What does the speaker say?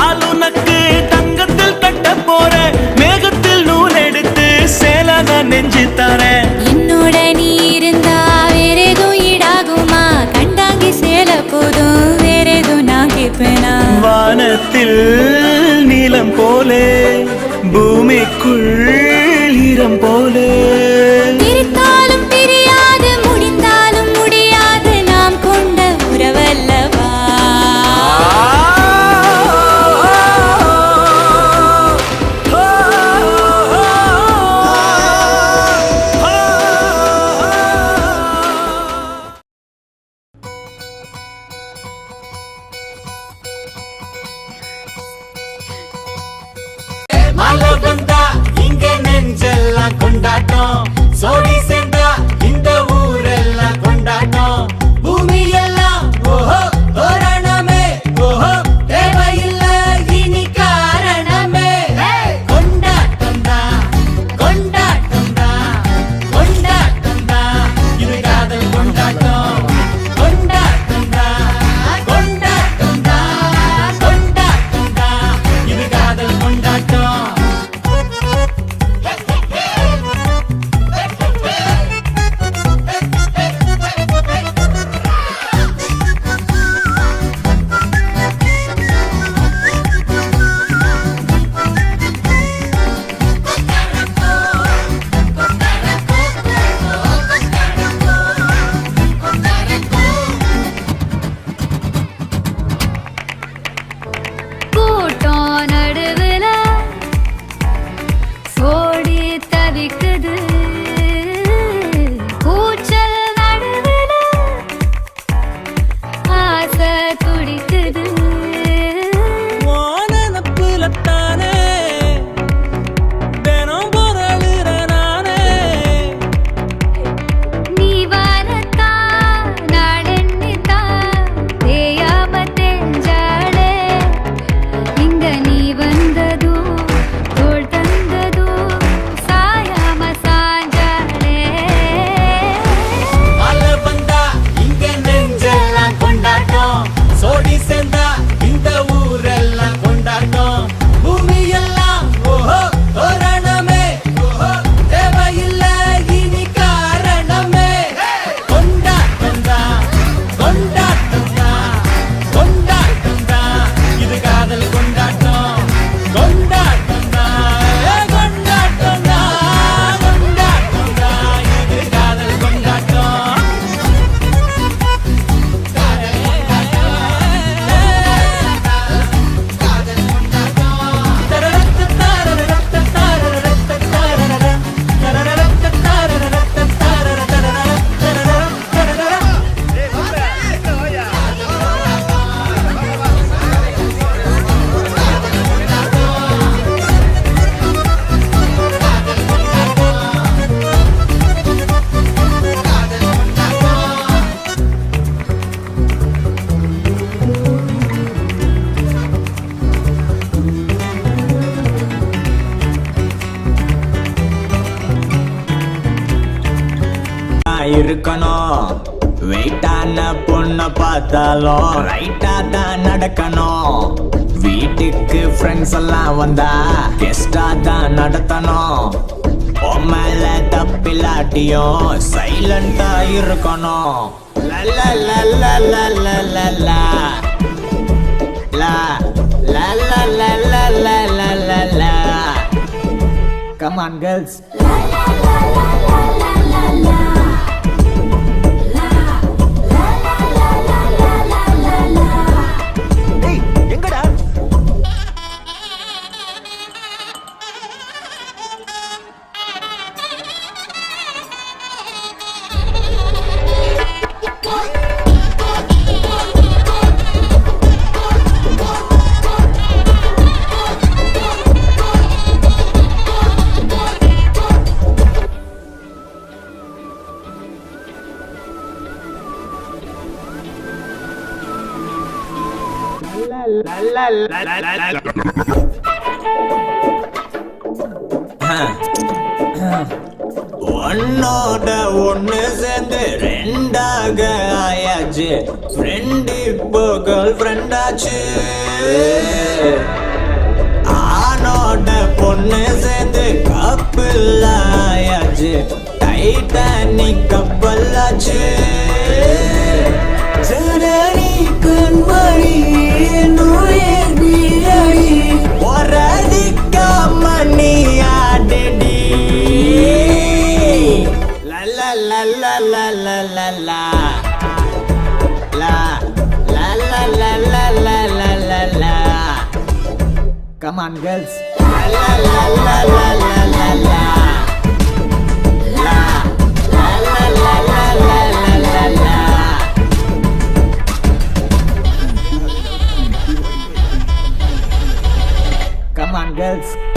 கால் உனக்கு தங்கத்தில் தட்ட போற மேகத்தில் நூல் எடுத்து சேலாக நெஞ்சு தர. என்னோட நீ இருந்தா வேறெதும் ஈடாகுமா? கண்டாங்கி சேல போதும் வேறெதும் நான் கேட்பேனா? வானத்தில் நீளம் போலே பூமிக்குள் இருக்கணும் வெயிட்டான பொண்ணை பார்த்தாலும் ரைட்டா தான் நடக்கணும் வீட்டுக்கு ஃப்ரெண்ட்ஸ் எல்லாம் வந்தா கெஸ்டா தான் நடத்தணும் மேல தப்பிலாட்டியும் சைலண்டா இருக்கணும் லல்ல லல்ல லல்ல லல்ல லா லல்ல ஒன்னோட ஒண்ணு சேர்ந்து ரெண்டாக ஆயாச்சு. ஃப்ரெண்ட் இப்போ கேர்ள் ஃப்ரெண்டாச்சு ஆனோட பொண்ணு சேர்ந்து கப்பில் ஆயாச்சு. டைட்டானிக் கப்பல் ஆச்சு. கண்மணி la la La La la la la la la la la Come on girls La la la la la la la Come on girls